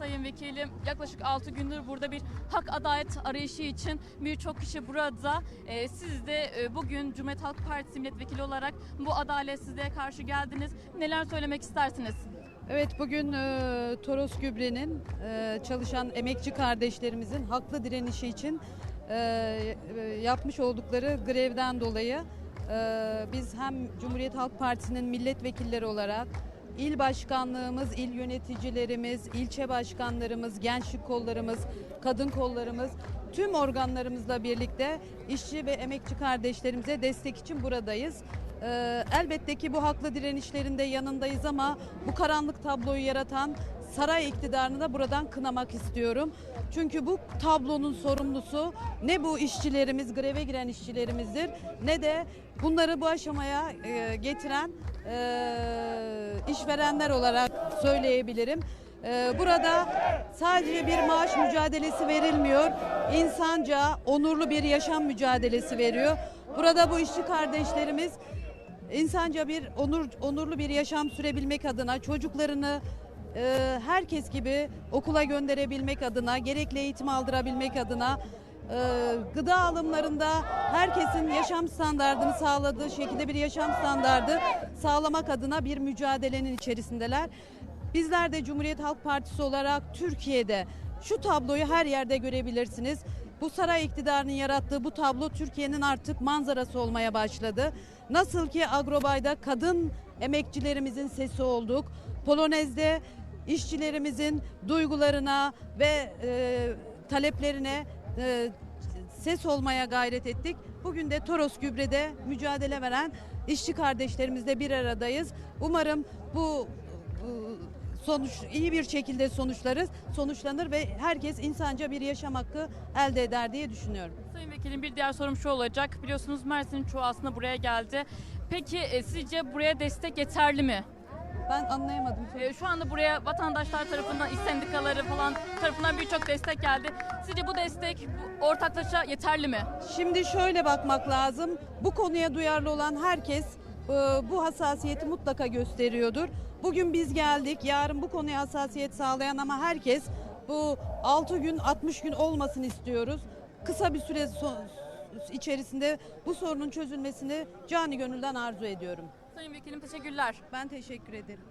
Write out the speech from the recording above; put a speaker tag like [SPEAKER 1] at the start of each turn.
[SPEAKER 1] Sayın Vekilim yaklaşık 6 gündür burada bir hak adalet arayışı için birçok kişi burada. Ee, siz de e, bugün Cumhuriyet Halk Partisi milletvekili olarak bu adaletsizliğe karşı geldiniz. Neler söylemek istersiniz?
[SPEAKER 2] Evet bugün e, Toros Gübre'nin e, çalışan emekçi kardeşlerimizin haklı direnişi için e, e, yapmış oldukları grevden dolayı e, biz hem Cumhuriyet Halk Partisi'nin milletvekilleri olarak il başkanlığımız, il yöneticilerimiz, ilçe başkanlarımız, gençlik kollarımız, kadın kollarımız tüm organlarımızla birlikte işçi ve emekçi kardeşlerimize destek için buradayız. Ee, elbette ki bu haklı direnişlerinde yanındayız ama bu karanlık tabloyu yaratan saray iktidarını da buradan kınamak istiyorum. Çünkü bu tablonun sorumlusu ne bu işçilerimiz, greve giren işçilerimizdir ne de bunları bu aşamaya e, getiren e, işverenler olarak söyleyebilirim. E, burada sadece bir maaş mücadelesi verilmiyor. İnsanca, onurlu bir yaşam mücadelesi veriyor. Burada bu işçi kardeşlerimiz insanca bir onur onurlu bir yaşam sürebilmek adına çocuklarını e, herkes gibi okula gönderebilmek adına, gerekli eğitim aldırabilmek adına gıda alımlarında herkesin yaşam standartını sağladığı şekilde bir yaşam standardı sağlamak adına bir mücadelenin içerisindeler. Bizler de Cumhuriyet Halk Partisi olarak Türkiye'de şu tabloyu her yerde görebilirsiniz. Bu saray iktidarının yarattığı bu tablo Türkiye'nin artık manzarası olmaya başladı. Nasıl ki Agrobay'da kadın emekçilerimizin sesi olduk. Polonez'de işçilerimizin duygularına ve e, taleplerine e, ses olmaya gayret ettik. Bugün de Toros Gübre'de mücadele veren işçi kardeşlerimizle bir aradayız. Umarım bu sonuç iyi bir şekilde sonuçlarız, sonuçlanır ve herkes insanca bir yaşam hakkı elde eder diye düşünüyorum.
[SPEAKER 1] Sayın Vekilim bir diğer sorum şu olacak. Biliyorsunuz Mersin'in çoğu aslında buraya geldi. Peki e, sizce buraya destek yeterli mi?
[SPEAKER 2] Ben anlayamadım.
[SPEAKER 1] E, Şu anda buraya vatandaşlar tarafından, iş sendikaları falan tarafından birçok destek geldi. Sizce bu destek bu ortaklaşa yeterli mi?
[SPEAKER 2] Şimdi şöyle bakmak lazım. Bu konuya duyarlı olan herkes e, bu hassasiyeti mutlaka gösteriyordur. Bugün biz geldik. Yarın bu konuya hassasiyet sağlayan ama herkes bu 6 gün 60 gün olmasın istiyoruz. Kısa bir süre so- içerisinde bu sorunun çözülmesini cani gönülden arzu ediyorum.
[SPEAKER 1] Sayın Vekilim teşekkürler.
[SPEAKER 2] Ben teşekkür ederim.